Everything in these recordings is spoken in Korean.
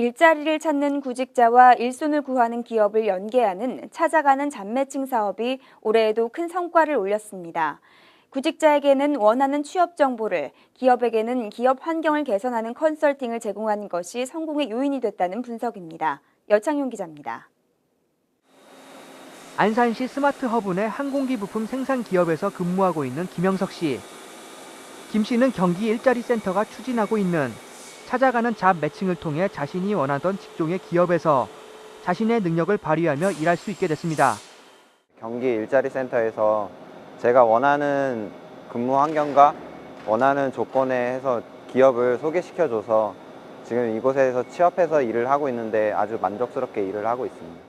일자리를 찾는 구직자와 일손을 구하는 기업을 연계하는 찾아가는 잡매칭 사업이 올해에도 큰 성과를 올렸습니다. 구직자에게는 원하는 취업 정보를, 기업에게는 기업 환경을 개선하는 컨설팅을 제공하는 것이 성공의 요인이 됐다는 분석입니다. 여창용 기자입니다. 안산시 스마트 허브 내 항공기 부품 생산 기업에서 근무하고 있는 김영석 씨. 김 씨는 경기 일자리 센터가 추진하고 있는 찾아가는 잡 매칭을 통해 자신이 원하던 직종의 기업에서 자신의 능력을 발휘하며 일할 수 있게 됐습니다. 경기 일자리 센터에서 제가 원하는 근무 환경과 원하는 조건에 해서 기업을 소개시켜줘서 지금 이곳에서 취업해서 일을 하고 있는데 아주 만족스럽게 일을 하고 있습니다.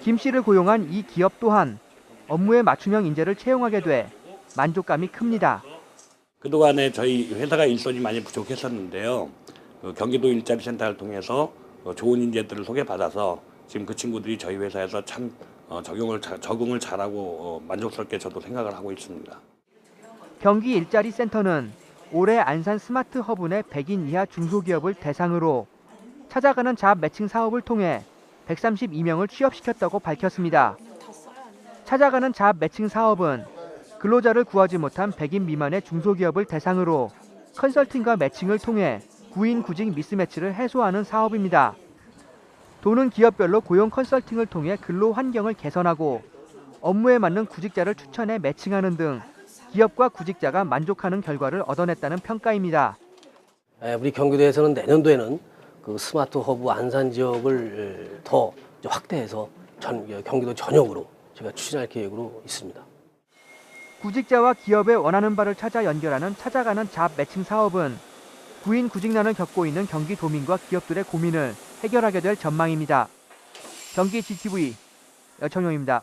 김 씨를 고용한 이 기업 또한 업무에 맞춤형 인재를 채용하게 돼 만족감이 큽니다. 그동안에 저희 회사가 일손이 많이 부족했었는데요. 그 경기도 일자리 센터를 통해서 어, 좋은 인재들을 소개받아서 지금 그 친구들이 저희 회사에서 참 어, 적용을 자- 적응을 잘하고 어, 만족스럽게 저도 생각을 하고 있습니다. 경기 일자리 센터는 올해 안산 스마트 허브 내 100인 이하 중소기업을 대상으로 찾아가는 잡 매칭 사업을 통해 132명을 취업시켰다고 밝혔습니다. 찾아가는 잡 매칭 사업은 근로자를 구하지 못한 100인 미만의 중소기업을 대상으로 컨설팅과 매칭을 통해 구인 구직 미스매치를 해소하는 사업입니다. 도는 기업별로 고용 컨설팅을 통해 근로 환경을 개선하고 업무에 맞는 구직자를 추천해 매칭하는 등 기업과 구직자가 만족하는 결과를 얻어냈다는 평가입니다. 에, 우리 경기도에서는 내년도에는 그 스마트 허브 안산 지역을 에, 더 확대해서 전, 어, 경기도 전역으로 제가 추진할 계획으로 있습니다. 구직자와 기업의 원하는 바를 찾아 연결하는 찾아가는 잡 매칭 사업은 구인 구직난을 겪고 있는 경기도민과 기업들의 고민을 해결하게 될 전망입니다. 경기 GTV 여청용입니다.